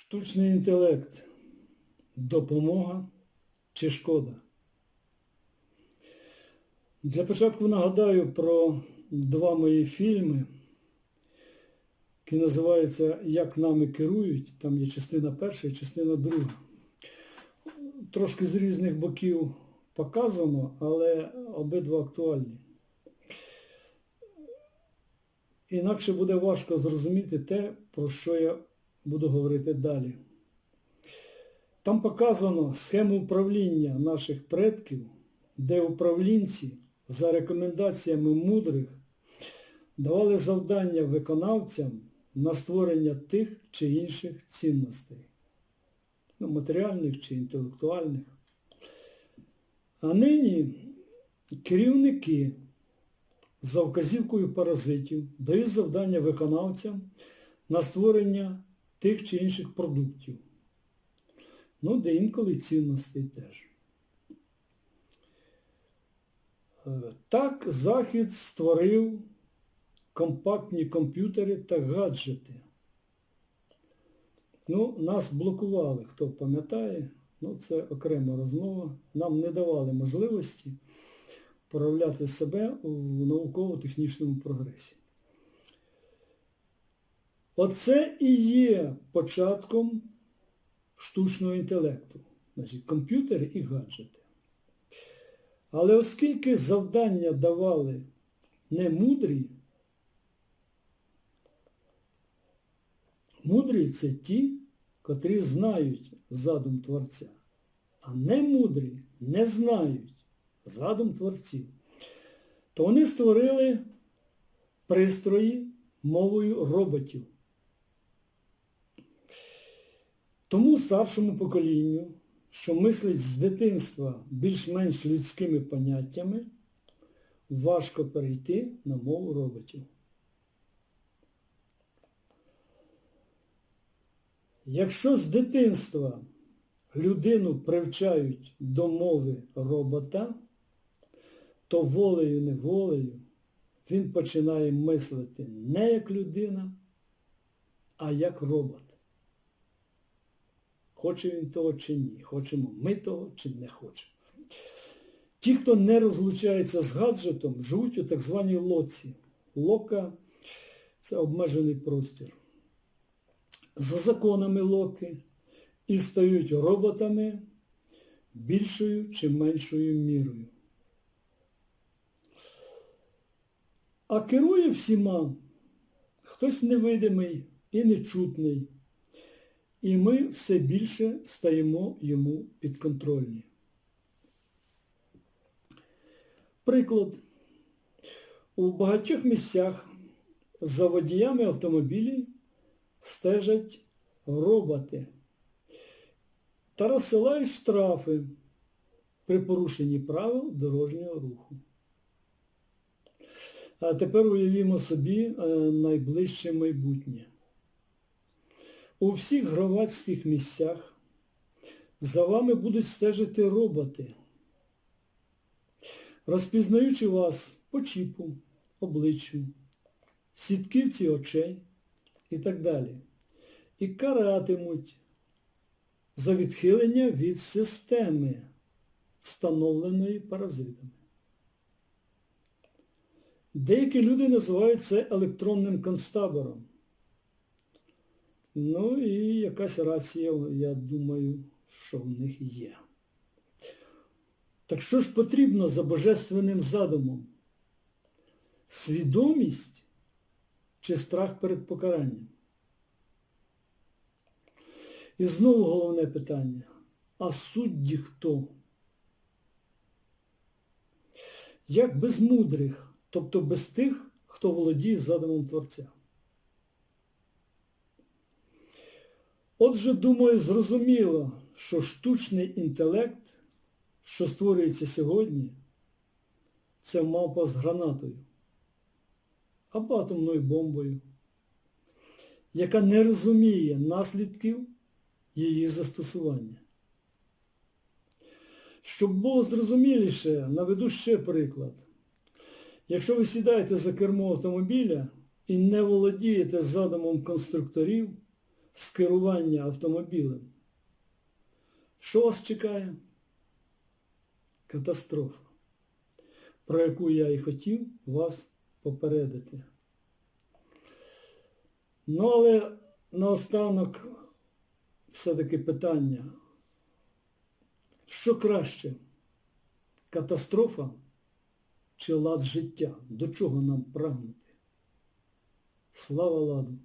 Штучний інтелект. Допомога чи шкода? Для початку нагадаю про два мої фільми, які називаються Як нами керують. Там є частина перша і частина друга. Трошки з різних боків показано, але обидва актуальні. Інакше буде важко зрозуміти те, про що я буду говорити далі. Там показано схему управління наших предків, де управлінці за рекомендаціями мудрих давали завдання виконавцям на створення тих чи інших цінностей, ну, матеріальних чи інтелектуальних. А нині керівники за вказівкою паразитів дають завдання виконавцям на створення тих чи інших продуктів. Ну, де інколи цінностей теж. Е, Так, Захід створив компактні комп'ютери та гаджети. Ну, нас блокували, хто пам'ятає, ну це окрема розмова. Нам не давали можливості проявляти себе у науково-технічному прогресі. Оце і є початком штучного інтелекту, значить комп'ютери і гаджети. Але оскільки завдання давали не мудрі, мудрі це ті, котрі знають задум Творця, а не мудрі не знають задум творців, то вони створили пристрої мовою роботів. Тому старшому поколінню, що мислить з дитинства більш-менш людськими поняттями, важко перейти на мову роботів. Якщо з дитинства людину привчають до мови робота, то волею-неволею він починає мислити не як людина, а як робот. Хоче він того чи ні, хочемо ми того чи не хочемо. Ті, хто не розлучається з гаджетом, живуть у так званій лоці. Лока це обмежений простір. За законами локи і стають роботами більшою чи меншою мірою. А керує всіма хтось невидимий і нечутний. І ми все більше стаємо йому підконтрольні. Приклад. У багатьох місцях за водіями автомобілів стежать роботи та розсилають штрафи при порушенні правил дорожнього руху. А тепер уявімо собі е, найближче майбутнє. У всіх громадських місцях за вами будуть стежити роботи, розпізнаючи вас по чіпу, обличчю, сітківці очей і так далі. І каратимуть за відхилення від системи, встановленої паразитами. Деякі люди називають це електронним концтабором. Ну і якась рація, я думаю, що в них є. Так що ж потрібно за божественним задумом? Свідомість чи страх перед покаранням? І знову головне питання. А судді хто? Як без мудрих, тобто без тих, хто володіє задумом Творця? Отже, думаю, зрозуміло, що штучний інтелект, що створюється сьогодні, це мавпа з гранатою або атомною бомбою, яка не розуміє наслідків її застосування. Щоб було зрозуміліше, наведу ще приклад. Якщо ви сідаєте за кермо автомобіля і не володієте задумом конструкторів, з керування автомобілем, що вас чекає? Катастрофа, про яку я і хотів вас попередити. Ну, але наостанок все-таки питання, що краще? Катастрофа чи лад життя? До чого нам прагнути? Слава ладу!